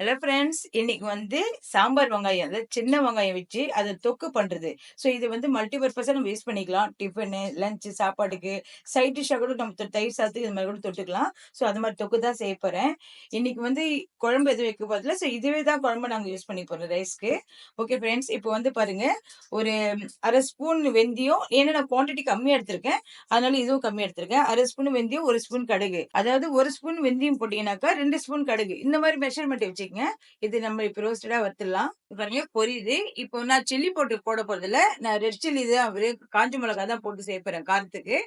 Hello friends இன்னைக்கு வந்து சாம்பார் வெங்காயம் அதாவது சின்ன வெங்காயம் வச்சு அதை தொக்கு பண்ணுறது ஸோ இது வந்து மல்டி பர்பஸாக நம்ம யூஸ் பண்ணிக்கலாம். டிஃபனு லஞ்சு சாப்பாட்டுக்கு சைட் டிஷ்ஷாக கூட நம்ம தயிர் சாத்துக்கு இது மாதிரி கூட தொட்டுக்கலாம். ஸோ அது மாதிரி தொக்கு தான் செய்ய போகிறேன் இன்னைக்கு வந்து குழம்பு எதுவும் வைக்க போதில்ல ஸோ இதுவே தான் குழம்பு நாங்கள் யூஸ் பண்ணி போகிறோம் ரைஸ்க்கு ஓகே ஃப்ரெண்ட்ஸ் இப்போ வந்து பாருங்கள் ஒரு அரை ஸ்பூன் வெந்தயம். ஏன்னா நான் குவான்டிட்டி கம்மியாக எடுத்திருக்கேன். அதனால இதுவும் கம்மியாக எடுத்திருக்கேன். அரை ஸ்பூன் வெந்தயம் ஒரு ஸ்பூன் கடுகு. அதாவது ஒரு ஸ்பூன் வெந்தயம் போட்டிங்கனாக்கா ரெண்டு ஸ்பூன் கடுகு. இந்த மாதிரி மெஷர்மெண்ட் வச்சு வச்சுக்கோங்க. இது நம்ம இப்போ ரோஸ்டடா வறுத்துடலாம். பாருங்க பொரியுது. இப்போ நான் சில்லி போட்டு போட போறதுல நான் ரெட் சில்லி தான் காஞ்ச மிளகா தான் போட்டு சேர்ப்பேன் காரத்துக்கு.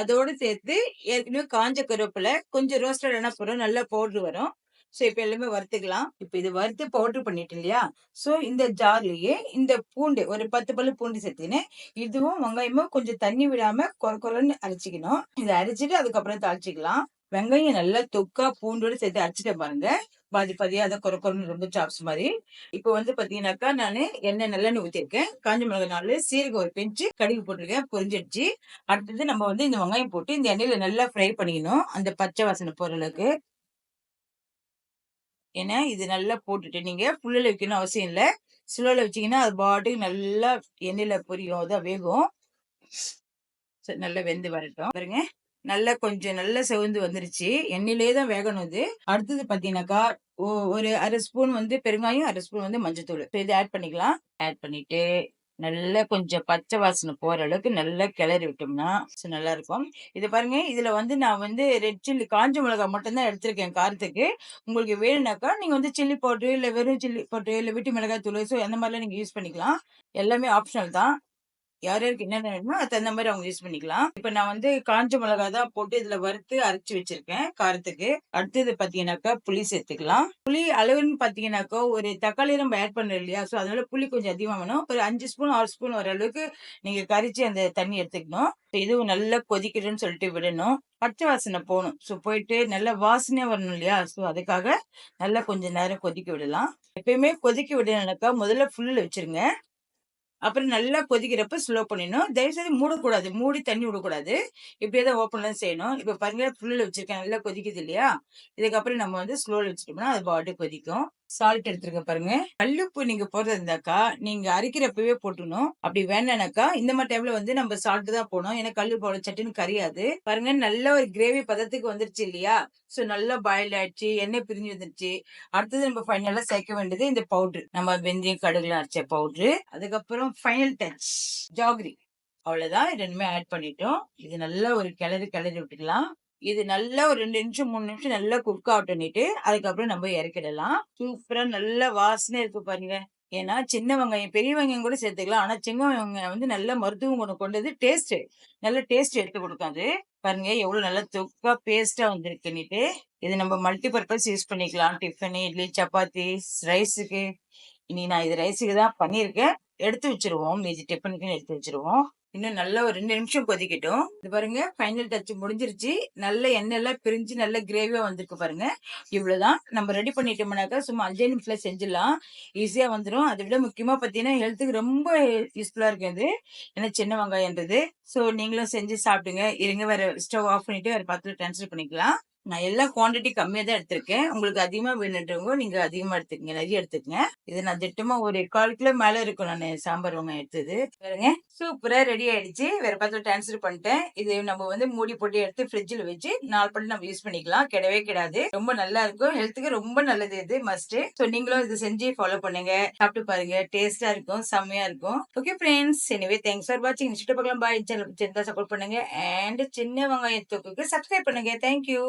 அதோடு சேர்த்து ஏற்கனவே காஞ்ச கருவேப்பிலை கொஞ்சம் ரோஸ்டட் என்ன போகிறோம் நல்லா பவுடர் வரும். ஸோ இப்போ எல்லாமே வறுத்துக்கலாம். இப்போ இது வறுத்து பவுடர் பண்ணிட்டு இல்லையா? ஸோ இந்த ஜார்லயே இந்த பூண்டு ஒரு பத்து பல்லு பூண்டு சேர்த்தினேன் இதுவும் வெங்காயமும் கொஞ்சம் தண்ணி விடாம கொர கொரன்னு அரைச்சிக்கணும். இதை அரைச்சிட்டு அதுக்கப்புறம் தாளிச்சிக்கலாம். வெங்காயம் நல்லா தொக்கா பூண்டோடு சேர்த்து அரைச்சிட்டு பாருங்க. பாதி பாதியா அதை குறை குறைன்னு ரொம்ப சாப்ஸ் மாதிரி இப்போ வந்து பாத்தீங்கன்னாக்கா நான் எண்ணெய் நல்லெண்ணெய் ஊற்றிருக்கேன் காஞ்ச மிளகா நாள் சீரகம் ஒரு பெஞ்சு கடுகு போட்டிருக்கேன் பொரிஞ்சிடுச்சு அடுத்தது நம்ம வந்து இந்த வெங்காயம் போட்டு இந்த எண்ணெயில நல்லா ஃப்ரை பண்ணிக்கணும். அந்த பச்சை வாசனை பொருளுக்கு அளவுக்கு. ஏன்னா இது நல்லா போட்டுட்டு நீங்க புல்லில் வைக்கணும் அவசியம் இல்லை. சுழல வச்சீங்கன்னா அது பாட்டுக்கு நல்லா எண்ணெயில பொரியும் அதான் வேகும். சரி நல்லா வெந்து வரட்டும். பாருங்க. நல்லா கொஞ்சம் நல்லா செவந்து வந்துருச்சு. எண்ணெயிலே தான் வேகணும் இது. அடுத்தது பார்த்தீங்கன்னாக்கா ஒரு அரை ஸ்பூன் வந்து பெருங்காயம் அரை ஸ்பூன் வந்து மஞ்சத்தூள். இது ஆட் பண்ணிக்கலாம். ஆட் பண்ணிட்டு நல்லா கொஞ்சம் பச்சை வாசனை போற அளவுக்கு நல்லா கிளறி விட்டோம்னா நல்லா இருக்கும் இது பாருங்க இதுல வந்து நான் வந்து ரெட் சில்லி காஞ்ச மிளகா மட்டும்தான் எடுத்திருக்கேன் காரத்துக்கு. உங்களுக்கு வேணும்னாக்கா நீங்க வந்து சில்லி பவுட்ரு இல்ல வெறும் சில்லி பவுட்ரு இல்ல வீட்டு மிளகாய் தூள் ஸோ அந்த மாதிரிலாம் நீங்க யூஸ் பண்ணிக்கலாம். எல்லாமே ஆப்ஷனல் தான். யார் யாருக்கு என்னென்ன வேணுமோ அது தகுந்த மாதிரி அவங்க யூஸ் பண்ணிக்கலாம். இப்போ நான் வந்து காஞ்ச மிளகா தான் போட்டு இதுல வறுத்து அரைச்சு வச்சிருக்கேன் காரத்துக்கு. அடுத்தது பாத்தீங்கன்னாக்கா புளி சேர்த்துக்கலாம். புளி அளவுன்னு பாத்தீங்கன்னாக்கா ஒரு தக்காளி நம்ம ஆட் பண்ணுறோம் இல்லையா ஸோ அதனால புளி கொஞ்சம் அதிகமாக வேணும். ஒரு அஞ்சு ஸ்பூன் ஆறு ஸ்பூன் வர அளவுக்கு நீங்க கரிச்சு அந்த தண்ணி எடுத்துக்கணும். இதுவும் நல்லா கொதிக்கணும்னு சொல்லிட்டு விடணும். பச்சை வாசனை போகணும். ஸோ போயிட்டு நல்ல வாசனையாக வரணும் இல்லையா ஸோ அதுக்காக நல்லா கொஞ்சம் நேரம் கொதிக்க விடலாம். எப்பயுமே கொதிக்க விடணும்னாக்கா முதல்ல ஃபுல்லில் வச்சிருங்க. அப்புறம் நல்லா கொதிக்கிறப்ப ஸ்லோ பண்ணிடணும். தயவுசெய்து மூடக்கூடாது. மூடி தண்ணி விடக்கூடாது. இப்படியே தான் ஓப்பன்லாம் செய்யணும். இப்போ பாருங்க ஃபுல்லில் வச்சிருக்கேன். நல்லா கொதிக்குது இல்லையா? இதுக்கப்புறம் நம்ம வந்து ஸ்லோவில் வச்சுட்டோம்னா அது பாட்டு கொதிக்கும். சால்ட் எடுத்துருங்க பாருங்க. கல்லுப்பு நீங்க போடுறது இருந்தாக்கா நீங்க அரைக்கிறப்பவே போட்டுணும் அப்படி வேணானாக்கா இந்த மாதிரி டைம்ல வந்து நம்ம சால்ட் தான் போனோம் ஏன்னா கல்லு போட சட்டுன்னு கரியாது. பாருங்க நல்ல ஒரு கிரேவி பதத்துக்கு வந்துருச்சு இல்லையா? ஸோ நல்லா பாயில் ஆயிடுச்சு எண்ணெய் பிரிஞ்சு வந்துருச்சு. அடுத்தது நம்ம ஃபைனலாக சேர்க்க வேண்டியது இந்த பவுடர் நம்ம வெந்தயம் கடுகுலாம் அரைச்ச பவுட்ரு அதுக்கப்புறம் ஃபைனல் டச் ஜாகிரி. அவ்வளோதான் ரெண்டுமே ஆட் பண்ணிட்டோம். இது நல்லா ஒரு கிளறி கிளறி விட்டுக்கலாம். இது நல்லா ஒரு ரெண்டு நிமிஷம் மூணு நிமிஷம் நல்லா குக் ஆகட்டும்னுட்டு அதுக்கப்புறம் நம்ம இறக்கிடலாம். சூப்பரா நல்ல வாசனை இருக்கு பாருங்க. ஏன்னா சின்ன வெங்காயம் பெரிய வெங்காயம் கூட சேர்த்துக்கலாம். ஆனா சின்ன வெங்காயம் வந்து நல்ல மருத்துவம் கொண்டு கொண்டது டேஸ்ட் நல்ல டேஸ்ட் எடுத்து கொடுக்காது. பாருங்க எவ்வளவு நல்லா தொக்கா பேஸ்டா வந்திருக்குன்னுட்டு. இது நம்ம மல்டி பர்பஸ் யூஸ் பண்ணிக்கலாம். டிஃபன் இட்லி சப்பாத்தி ரைஸுக்கு இனி நான் இது ரைஸுக்கு தான் பண்ணியிருக்கேன். எடுத்து வச்சிருவோம். மீதி டிஃபனுக்குன்னு எடுத்து வச்சிருவோம். இன்னும் நல்லா ஒரு ரெண்டு நிமிஷம் கொதிக்கட்டும். இது பாருங்க ஃபைனல் டச் முடிஞ்சிருச்சு. நல்ல எண்ணெய் எல்லாம் பிரிஞ்சு நல்ல கிரேவியா வந்திருக்கு பாருங்க. இவ்வளவுதான். நம்ம ரெடி பண்ணிட்டோம்னாக்கா சும்மா அஞ்சே நிமிஷத்துல செஞ்சிடலாம். ஈஸியா வந்துடும் அதை விட முக்கியமா பாத்தீங்கன்னா ஹெல்த்துக்கு ரொம்ப யூஸ்ஃபுல்லா இருக்கு அது. ஏன்னா சின்ன வெங்காயம்ன்றது. ஸோ நீங்களும் செஞ்சு சாப்பிடுங்க. இருங்க வேற ஸ்டவ் ஆஃப் பண்ணிட்டு வேற பத்துல டிரான்ஸ்ஃபர் பண்ணிக்கலாம். நான் எல்லா குவான்டிட்டி கம்மியாக தான் எடுத்திருக்கேன். உங்களுக்கு அதிகமாக வேணுன்றவங்க நீங்கள் அதிகமாக எடுத்துக்கங்க. நிறைய எடுத்துக்கங்க. இது நான் திட்டமாக ஒரு கால் கிலோ மேலே இருக்கும். நான் சாம்பார் வெங்காயம் எடுத்தது. பாருங்க. சூப்பராக ரெடி ஆயிடுச்சு. வேற பார்த்து டிரான்ஸ்ஃபர் பண்ணிட்டேன். இது நம்ம வந்து மூடி போட்டு எடுத்து ஃப்ரிட்ஜில் வச்சு நாலு பண்ணி நம்ம யூஸ் பண்ணிக்கலாம். கிடவே கிடாது. ரொம்ப நல்லா இருக்கும். ஹெல்த்துக்கு ரொம்ப நல்லது இது மஸ்ட் ஸோ நீங்களும் இது செஞ்சு ஃபாலோ பண்ணுங்க. சாப்பிட்டு பாருங்க. டேஸ்டாக இருக்கும். செம்மையா இருக்கும். Okay friends anyway thanks for வாட்சிங் சுட்டு பார்க்கலாம் பாய் சேனல் சப்போர்ட் பண்ணுங்க. அண்ட் சின்ன வெங்காயத்துக்கு சப்ஸ்கிரைப் பண்ணுங்க. தேங்க்யூ